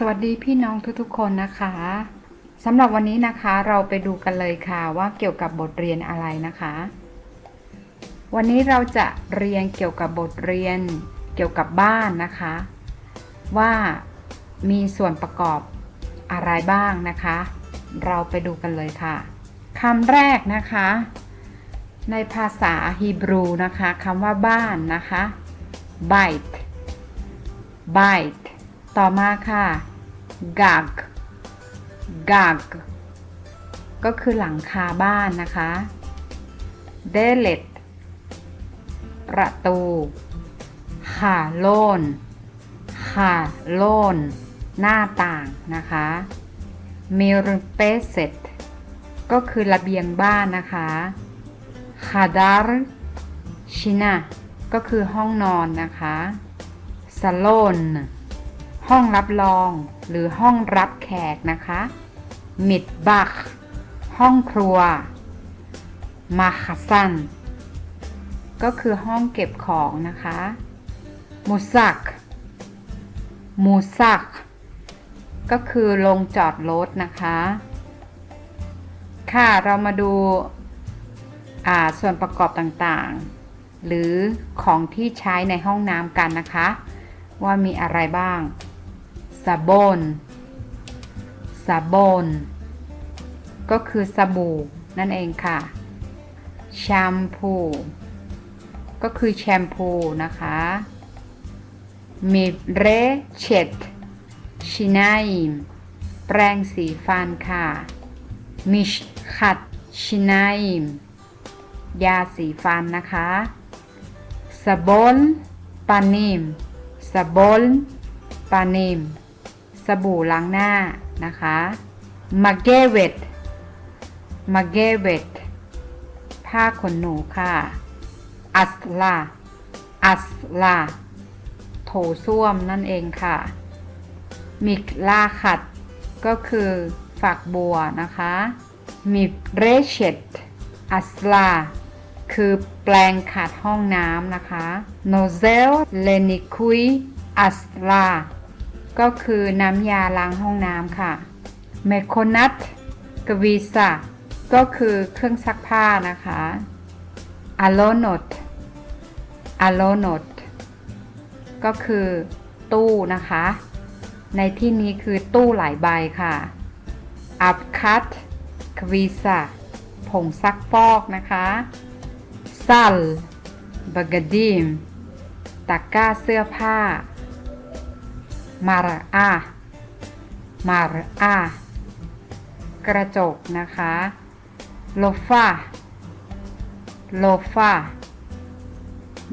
สวัสดีพี่น้องทุกๆคนนะคะสำหรับวันนี้นะคะเราไปดูกันเลยค่ะว่าเกี่ยวกับบทเรียนอะไรนะคะ วันนี้เราจะเรียนเกี่ยวกับบทเรียนเกี่ยวกับบ้านนะคะ ว่ามีส่วนประกอบอะไรบ้างนะคะ เราไปดูกันเลยค่ะคำแรกนะคะ ในภาษาฮีบรูนะคะคำว่าบ้านนะคะ bite bite ต่อมาค่ะ gag gag ก็คือหลังคาบ้านนะคะ delet ประตูค่ะโลนค่ะโลนหน้าต่างนะคะ mirpeset ก็คือระเบียงบ้านนะคะ khadar shina ก็คือห้องนอนนะคะ salon ห้องรับรอง หรือห้องรับแขกนะคะมิดบักห้องครัว มาคาซัน ก็คือห้องเก็บของนะคะมูซักมูซัก ก็คือลงจอดรถนะคะ ค่ะเรามาดูอ่าส่วนประกอบต่างๆ หรือของที่ใช้ในห้องน้ำกันนะคะ ว่ามีอะไรบ้าง ซาบอนซาบอนก็คือสบู่นั่นเองค่ะแชมพูก็คือแชมพูนะคะมีเรเชตชินายแปรงสีฟันค่ะมิชขัดชินายยาสีฟันนะคะสบอนปานิมสบอนปานิม สบู่ล้างหน้านะคะมาเกเวตมาเกเวตผ้าขนหนูค่ะ อัสลา อัสลา โถส้วมนั่นเองค่ะ มิกลาขัด ก็คือฝักบัวนะคะ มิเรเชตอัสลา คือแปลงขัดห้องน้ำนะคะ โนเซลเลนิคุย อัสลา ก็คือน้ำยาล้างห้องน้ำค่ะเมโคนัทกวีซาก็คือเครื่องซักผ้านะคะอะโลโนตอะโลโนตก็คือตู้นะคะ ในที่นี้คือตู้หลายใบค่ะอับคัตกวีซาผงซักฟอกนะคะซัลบากดีมตะกร้าเสื้อผ้า มาระอามาระอากระจกนะคะโลฟาโลฟา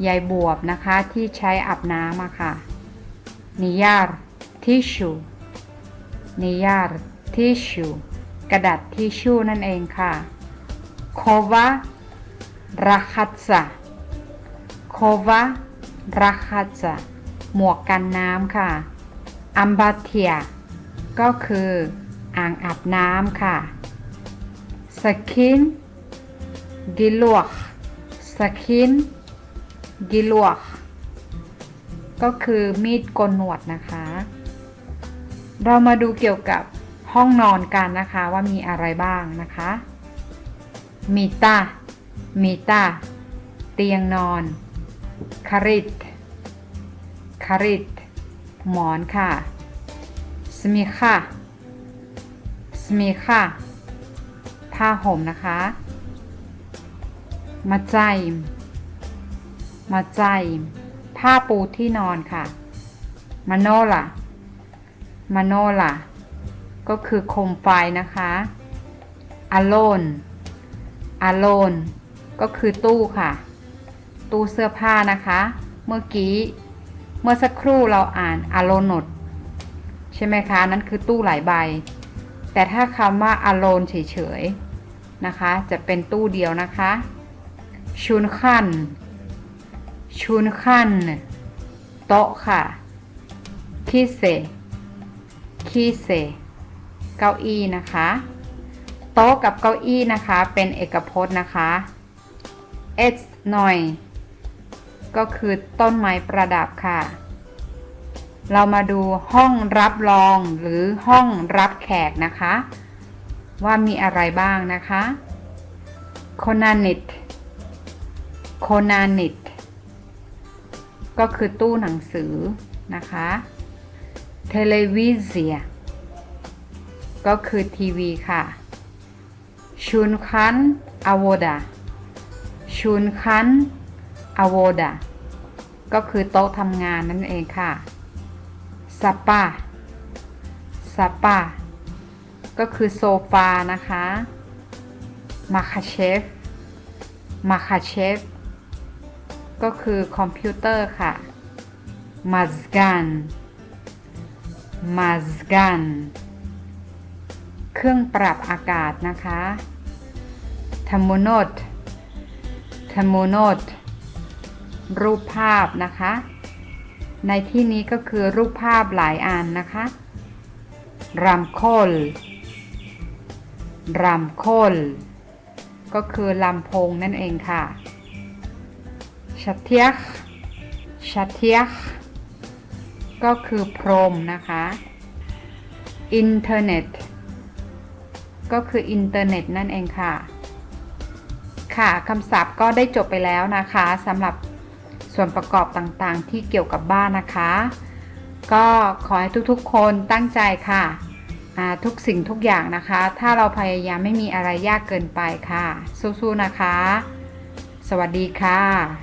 ใยบวบนะคะที่ใช้อาบน้ำอะค่ะ นิยาร์ทิชชูนิยาร์ทิชชูกระดาษทิชชู่นั่นเองค่ะ โควาราคัตซาโควาราคัตซาหมวกกันน้ำค่ะ อัมบาเทียก็คืออ่างอาบน้ำค่ะสกินกิลวกสกินกิลวกก็คือมีดโกนหนวดนะคะ เรามาดูเกี่ยวกับห้องนอนกันนะคะว่ามีอะไรบ้างนะคะมีตามีตาเตียงนอนคาริตคาริต หมอนค่ะสมิค่ะสมิค่ะผ้าห่มนะคะมาใจมาใจผ้าปูที่นอนค่ะมาโนล่ะมาโนล่ะก็คือโคมไฟนะคะอโลนอโลนก็คือตู้ค่ะ ตู้เสื้อผ้านะคะ เมื่อกี้ เมื่อสักครู่เราอ่านอโลนดใช่ไหมคะ นั่นคือตู้หลายใบ แต่ถ้าคำว่าอโลนเฉยๆนะคะ จะเป็นตู้เดียวนะคะ ชุนขันชุนขันโต๊ะค่ะคีเซคีเซ เก้าอี้นะคะ โต๊ะกับเก้าอี้นะคะ เป็นเอกพจน์นะคะ เอสหน่อย ก็คือต้นไม้ประดับค่ะ เรามาดูห้องรับรองหรือห้องรับแขกนะคะ ว่ามีอะไรบ้างนะคะ โคนานิต โคนานิต ก็คือตู้หนังสือนะคะ เทเลวิเซีย ก็คือทีวีค่ะชุนคันอโวดาชุนคัน อโวดาก็คือโต๊ะทำงานนั่นเองค่ะสปาสปาก็คือโซฟานะคะ มาคาเชฟ มาคาเชฟ ก็คือคอมพิวเตอร์ค่ะ มาสกันมาสกันเครื่องปรับอากาศนะคะทมโนดทมโนด รูปภาพนะคะ ในที่นี้ก็คือรูปภาพหลายอันนะคะรัมโคลรัมโคลก็คือลำโพงนั่นเองค่ะชัตเทียกชัตเทียกก็คือพรมนะคะอินเทอร์เน็ตก็คืออินเทอร์เน็ตนั่นเองค่ะ ค่ะคำศัพท์ก็ได้จบไปแล้วนะคะสำหรับ ส่วนประกอบต่างๆ ที่เกี่ยวกับบ้านนะคะ ก็ขอให้ทุกๆคนตั้งใจค่ะทุกสิ่งทุกอย่างนะคะ ถ้าเราพยายามไม่มีอะไรยากเกินไปค่ะ สู้ๆนะคะ สวัสดีค่ะ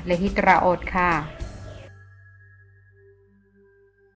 เลฮิตราโอดค่ะ